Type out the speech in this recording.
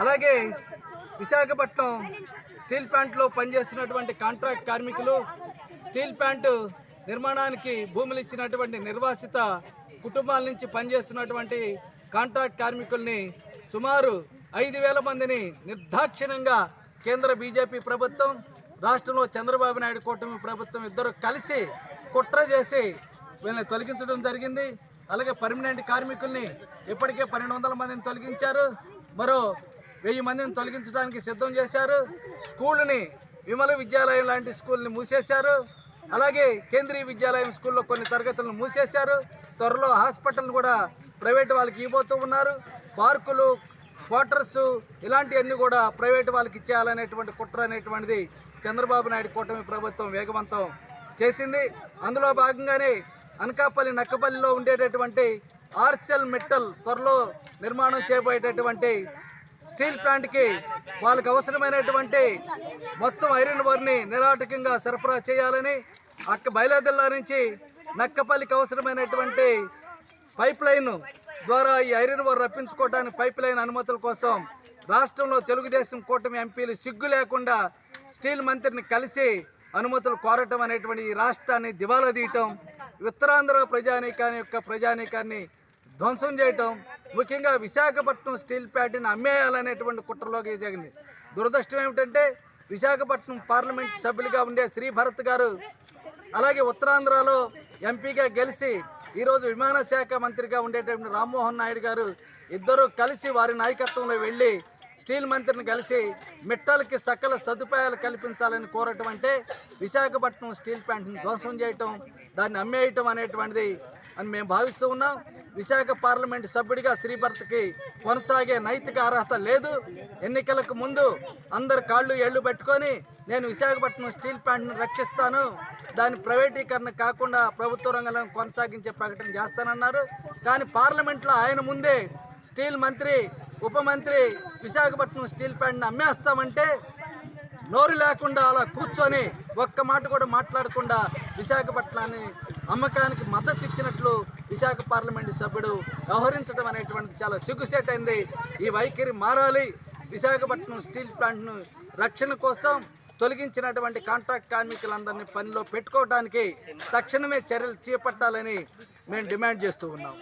అలాగే విశాఖపట్నం స్టీల్ ప్లాంట్లో పనిచేస్తున్నటువంటి కాంట్రాక్ట్ కార్మికులు స్టీల్ ప్లాంట్ నిర్మాణానికి భూములు ఇచ్చినటువంటి నిర్వాసిత కుటుంబాల నుంచి పనిచేస్తున్నటువంటి కాంట్రాక్ట్ కార్మికుల్ని సుమారు ఐదు వేల మందిని నిర్దాక్షిణ్యంగా కేంద్ర బీజేపీ ప్రభుత్వం రాష్ట్రంలో చంద్రబాబు నాయుడు కూటమి ప్రభుత్వం ఇద్దరు కలిసి కుట్ర చేసి వీళ్ళని తొలగించడం జరిగింది. అలాగే పర్మనెంట్ కార్మికుల్ని ఇప్పటికే పన్నెండు వందల మందిని తొలగించారు. మరో వెయ్యి మందిని తొలగించడానికి సిద్ధం చేశారు. స్కూల్ని విమల విద్యాలయం లాంటి స్కూల్ని మూసేశారు. అలాగే కేంద్రీయ విద్యాలయం స్కూల్లో కొన్ని తరగతులను మూసేశారు. త్వరలో హాస్పిటల్ కూడా ప్రైవేట్ వాళ్ళకి ఇవ్వబోతూ ఉన్నారు. పార్కులు క్వార్టర్స్ ఇలాంటివన్నీ కూడా ప్రైవేట్ వాళ్ళకి ఇచ్చేయాలనేటువంటి కుట్ర అనేటువంటిది చంద్రబాబు నాయుడు కూటమి ప్రభుత్వం వేగవంతం చేసింది. అందులో భాగంగానే అనకాపల్లి నక్కపల్లిలో ఉండేటటువంటి ఆర్సెల్ మెట్టల్ త్వరలో నిర్మాణం చేయబోయేటటువంటి స్టీల్ ప్లాంట్కి వాళ్ళకి అవసరమైనటువంటి మొత్తం ఐరన్ వారిని నిరాటకంగా సరఫరా చేయాలని అక్క బయలాదిల్లా నుంచి నక్కపల్లికి అవసరమైనటువంటి పైప్ లైన్ ద్వారా ఈ ఐరన్ వారు రప్పించుకోవడానికి పైప్ లైన్ అనుమతుల కోసం రాష్ట్రంలో తెలుగుదేశం కూటమి ఎంపీలు సిగ్గు లేకుండా స్టీల్ మంత్రిని కలిసి అనుమతులు కోరటం అనేటువంటి ఈ రాష్ట్రాన్ని దివాలా తీయటం ఉత్తరాంధ్ర ప్రజానీకాన్ని యొక్క ప్రజానీకాన్ని ధ్వంసం చేయటం ముఖ్యంగా విశాఖపట్నం స్టీల్ ప్లాంట్ని అమ్మేయాలనేటువంటి కుట్రలోకి జరిగింది దురదృష్టం ఏమిటంటే విశాఖపట్నం పార్లమెంట్ సభ్యులుగా ఉండే శ్రీ భరత్ గారు అలాగే ఉత్తరాంధ్రలో ఎంపీగా గెలిచి ఈరోజు విమానశాఖ మంత్రిగా ఉండేటటువంటి రామ్మోహన్ నాయుడు గారు ఇద్దరు కలిసి వారి నాయకత్వంలో వెళ్ళి స్టీల్ మంత్రిని కలిసి మిట్టలకి సకల సదుపాయాలు కల్పించాలని కోరటం అంటే విశాఖపట్నం స్టీల్ ప్లాంట్ని ధ్వంసం చేయటం దాన్ని అమ్మేయటం అనేటువంటిది అని మేము భావిస్తూ ఉన్నాం. విశాఖ పార్లమెంట్ సభ్యుడిగా శ్రీభర్తకి కొనసాగే నైతిక అర్హత లేదు. ఎన్నికలకు ముందు అందరు కాళ్ళు ఏళ్ళు పెట్టుకొని నేను విశాఖపట్నం స్టీల్ ప్లాంట్ను రక్షిస్తాను. దాని ప్రైవేటీకరణ కాకుండా ప్రభుత్వ రంగంలో కొనసాగించే ప్రకటన చేస్తానన్నారు. కానీ పార్లమెంట్లో ఆయన ముందే స్టీల్ మంత్రి ఉప మంత్రి విశాఖపట్నం స్టీల్ ప్లాంట్ని అమ్మేస్తామంటే నోరు లేకుండా అలా కూర్చొని ఒక్క మాట కూడా మాట్లాడకుండా విశాఖపట్నాన్ని అమ్మకానికి మద్దతు ఇచ్చినట్లు విశాఖ పార్లమెంటు సభ్యుడు వ్యవహరించడం అనేటువంటి చాలా సిగ్గుసేటైంది ఈ వైఖరి మారాలి. విశాఖపట్నం స్టీల్ ప్లాంట్ను రక్షణ కోసం తొలగించినటువంటి కాంట్రాక్ట్ కార్మికులందరినీ పనిలో పెట్టుకోవడానికి తక్షణమే చర్యలు చేపట్టాలని మేము డిమాండ్ చేస్తూ ఉన్నాం.